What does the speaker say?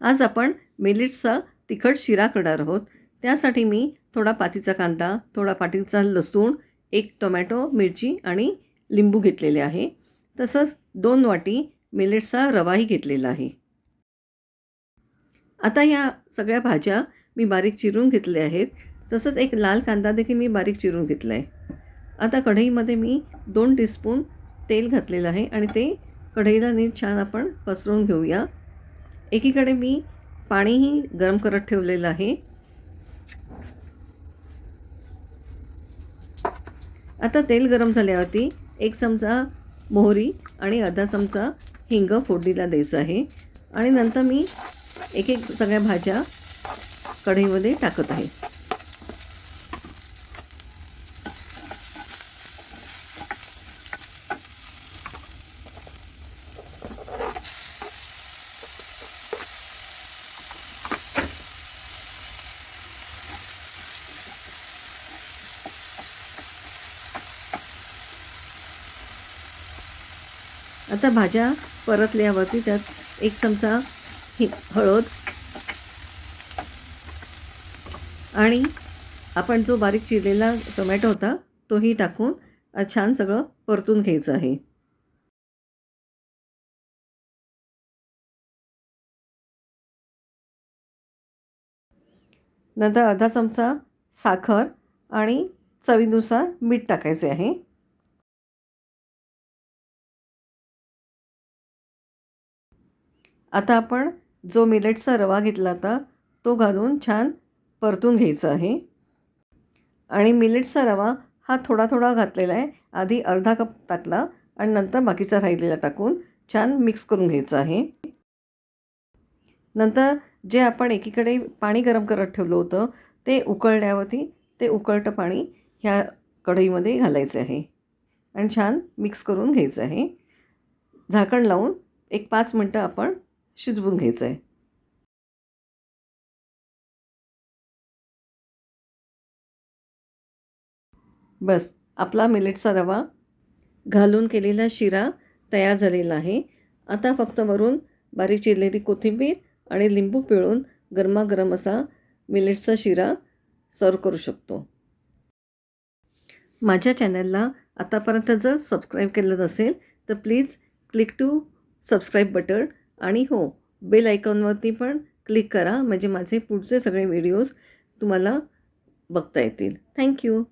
आज आपण मिलेट्सचा तिखट शिरा करणार आहोत. त्यासाठी मी थोडा पातीचा कांदा थोडा पाटीचा लसूण एक टोमॅटो मिरची आणि लिंबू घेतलेले आहे. तसंच दोन वाटी मिलेट्सचा रवाही घेतलेला आहे. आता या सगळ्या भाज्या मी बारीक चिरून घेतल्या आहेत. तसंच एक लाल कांदा देखील मी बारीक चिरून घेतला आहे आता कढईमध्ये मी दोन टीस्पून तेल घातलेलं आहे आणि ते कढईला नीट छान आपण पसरवून घेऊया. एकीकडे मी पाणीही गरम करत ठेवलेलं आहे. आता तेल गरम झाल्यावरती एक चमचा मोहरी आणि अर्धा चमचा हिंग फोडणीला द्यायचं आहे. आणि नंतर मी एक एक सगळ्या भाज्या कढईमध्ये टाकत आहे. आता भाज्या परतल्यावरती त्यात एक चमचा हि हळद. आणि आपण जो बारीक चिरलेला टोमॅटो होता तोही टाकून छान सगळं परतून घ्यायचं आहे. नंतर अर्धा चमचा साखर आणि चवीनुसार मीठ टाकायचे आहे. आता आपण जो मिलेटचा रवा घेतला होता तो घालून छान परतून घ्यायचा आहे. आणि मिलेटचा रवा हा थोडा थोडा घातलेला आहे आधी अर्धा कप टाकला आणि नंतर बाकीचा राहिलेला टाकून छान मिक्स करून घ्यायचं आहे. नंतर जे आपण एकीकडे पाणी गरम करत ठेवलं होतं ते उकळल्यावरती ते उकळतं पाणी ह्या कढईमध्ये घालायचं आहे. आणि छान मिक्स करून घ्यायचं आहे. झाकण लावून एक पाच मिनटं आपण शिजवून घ्यायचं आहे बस आपला मिलेटचा रवा घालून केलेला शिरा तयार झालेला आहे आता फक्त वरून बारीक चिरलेली कोथिंबीर आणि लिंबू पिळून गरमागरम असा मिलेटचा शिरा सर्व करू शकतो माझ्या चॅनलला आतापर्यंत जर सबस्क्राईब केलं नसेल तर please click to subscribe button आणि हो बेल आयकॉनवरती पण क्लिक करा म्हणजे माझे पुढचे सगळे व्हिडिओज तुम्हाला बघता येतील. थँक्यू